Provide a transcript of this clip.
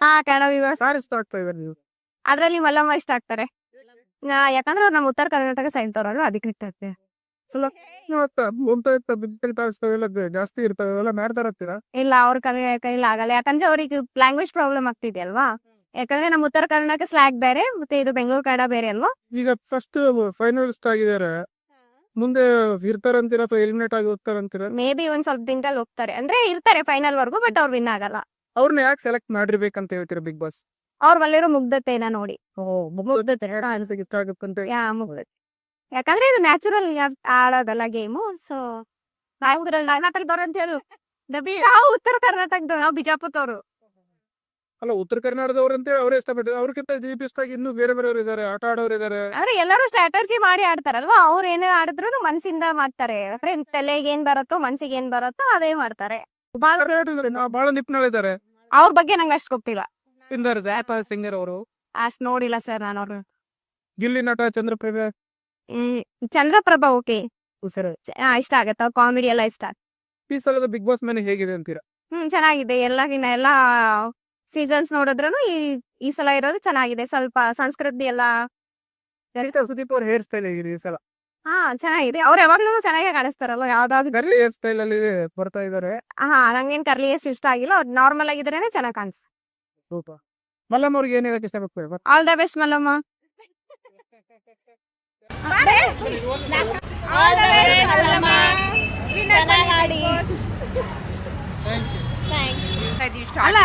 ಹಾ ಕನ್ನಡ ವಿವರ್ಸ್ ಅದ್ರಲ್ಲಿ ಮಲ್ಲಮ್ಮ ಇಷ್ಟ ಆಗ್ತಾರೆ. ನಾ- ಯಾಕಂದ್ರೆ ಅವ್ರು ನಮ್ಮ ಉತ್ತರ ಕರ್ನಾಟಕ ಸೈಡ್ ತೋರಲ್ಲ ಅದಕ್ಕೆ ಅವೆಲ್ಲ ಜಾಸ್ತಿ ಮಾಡ್ತಾರ ಮಾಡ್ತಾ ಇಲ್ಲ ಅವ್ರ ಕಲಿಯಲ್ಲ ಕೈಲಿ ಆಗಲ್ಲ. ಯಾಕಂದ್ರೆ ಅವ್ರಿಗೆ ಲ್ಯಾಂಗ್ವೇಜ್ ಪ್ರಾಬ್ಲಮ್ ಆಗ್ತಿದೆ ಅಲ್ವಾ? ಯಾಕಂದ್ರೆ ನಮ್ಮ ಉತ್ತರ ಕರ್ನಾಟಕ ಸ್ಲ್ಯಾಕ್ ಬೇರೆ ಮತ್ತೆ ಇದು ಬೆಂಗಳೂರು ಕನ್ನಡ ಬೇರೆ ಅಲ್ವಾ? ಈಗ ಫಸ್ಟ್ ಫೈನಲಿಸ್ಟ್ ಆಗಿದ್ದಾರೆ. ಮುಂದೆ ಇರ್ತಾರಂತೀರಾ ಎಲಿಮಿನೇಟ್ ಆಗಿ ಹೋಗ್ತಾರಂತೀರಾ ಮೇ ಬಿ ಒಂದ್ ಸ್ವಲ್ಪ ದಿನದಲ್ಲಿ ಹೋಗ್ತಾರೆ. ಅಂದ್ರೆ ಇರ್ತಾರೆ ಫೈನಲ್ ವರ್ಗು ಬಟ್ ಅವ್ರು ವಿನ್ ಆಗಲ್ಲ. ಅವ್ರನ್ನ ಯಾಕೆ ಸೆಲೆಕ್ಟ್ ಮಾಡಿರ್ಬೇಕಂತ ಹೇಳ್ತೀರ ಬಿಗ್ ಬಾಸ್ ಅವ್ರ ಅಲ್ಲಿರೋ ಮುಗ್ಧತೆನ ನೋಡಿ. ಮುಗ್ಧತೆ ಇಷ್ಟ ಆಗುತ್ತಂತೆ ಯಾ ಮುಗ್ಧತೆ. ಯಾಕಂದ್ರೆ ಇದು ನ್ಯಾಚುರಲ್ ಆಡೋದಲ್ಲ ಗೇಮು ಸೊ ನಾವು ಕರ್ನಾಟಕದವ್ರು ಅಂತ ಹೇಳು. ನಾವು ಉತ್ತರ ಕರ್ನಾಟಕದವ್ರು ನಾವು ಬಿಜಾಪುರದವ್ರು. ಅಲ್ಲ ಉತ್ತರ ಕರ್ನಾಟಕದವ್ರು ಅಂತ ಹೇಳಿ ಇಷ್ಟಪಟ್ಟಿದ್ದಾರೆ. ಅವ್ರಿಗಿಂತ ದೀಪ್ ಇಷ್ಟ ಆಗಿ ಇನ್ನೂ ಬೇರೆ ಬೇರೆಯವರು ಇದಾರೆ ಆಟ ಆಡೋರು ಇದಾರೆ ಅಂದ್ರೆ ಎಲ್ಲರೂ ಸ್ಟ್ರಾಟಜಿ ಮಾಡಿ ಆಡ್ತಾರಲ್ವಾ? ಅವ್ರು ಏನೇ ಆಡಿದ್ರು ಮನ್ಸಿಂದ ಮಾಡ್ತಾರೆ. ಅಂದ್ರೆ ತಲೆಗೆ ಏನ್ ಬರುತ್ತೋ ಮನ್ಸಿಗೆ ಏನ್ ಬರುತ್ತೋ ಅದೇ ಮಾಡ್ತಾರೆ. ಬಹಳ ನಿಪ್ನಳಿದ್ದಾರೆ. ಅವ್ರ ಬಗ್ಗೆ ನಂಗೆ ಅಷ್ಟು ಗೊತ್ತಿಲ್ಲ. ಸಿಂಗರ್ ಜಾಪ ಸಿಂಗರ್ ಅವರು. ಅಷ್ಟ್ ನೋಡಿಲ್ಲ ಸರ್ ನಾನು ಅವ್ರ ಗಿಲ್ಲಿ ನಟ ಚಂದ್ರಪ್ರಭೆ? ಚಂದ್ರಪ್ರಭಾ ಓಕೆ. ಸರ್. ಇಷ್ಟ ಆಗತ್ತ? ಕಾಮಿಡಿ ಎಲ್ಲ ಇಷ್ಟ ಈ ಸಲದ ಬಿಗ್ ಬಾಸ್ ಮೇಲೆ ಹೇಗಿದೆ ಅಂತೀರಾ? ಹ್ಮ್ ಚೆನ್ನಾಗಿದೆ. ಎಲ್ಲಗಿನ ಎಲ್ಲಾ ಸೀಸನ್ಸ್ ನೋಡಿದ್ರು ಈ ಈ ಸಲ ಇರೋದು ಚೆನ್ನಾಗಿದೆ. ಸ್ವಲ್ಪ ಸಂಸ್ಕೃತಿ ಎಲ್ಲ ಸುದೀಪ್ ಅವ್ರ ಹೇರ್ ಸ್ಟೈಲ್ ಹೇಗಿದೆ ಈ ಸಲ? ಹಾ ಚೆನ್ನಾಗಿದೆ. ಅವ್ರು ಯಾವಾಗ್ಲೂ ಚೆನ್ನಾಗಿ ಕಾಣಿಸ್ತಾರಲ್ಲ ಯಾವ್ದಾದ್ರು ಕರ್ಲಿ ಹೇರ್ ಸ್ಟೈಲ್ ಅಲ್ಲಿ ಬರ್ತಾ ಇದಾರೆ. ಹಾ ನಂಗೇನ್ ಕರ್ಲಿ ಎಷ್ಟು ಇಷ್ಟ ಆಗಿಲ್ಲ. ಅವ್ರು ನಾರ್ಮಲ್ ಆಗಿದ್ರೇನೆ ಚೆನ್ನಾಗಿ ಕಾಣಿಸ್ ಸೂಪರ್. ಮಲ್ಲಮ್ಮ ಅವ್ರಿಗೆ ಏನ್ ಹೇಳಕ್ ಇಷ್ಟಪಡ್ತಾರೆ? All the best Mallamma. All the best Mallamma. ಚೆನ್ನಾಗಿ ಆಡಿ ಅಲ್ಲ.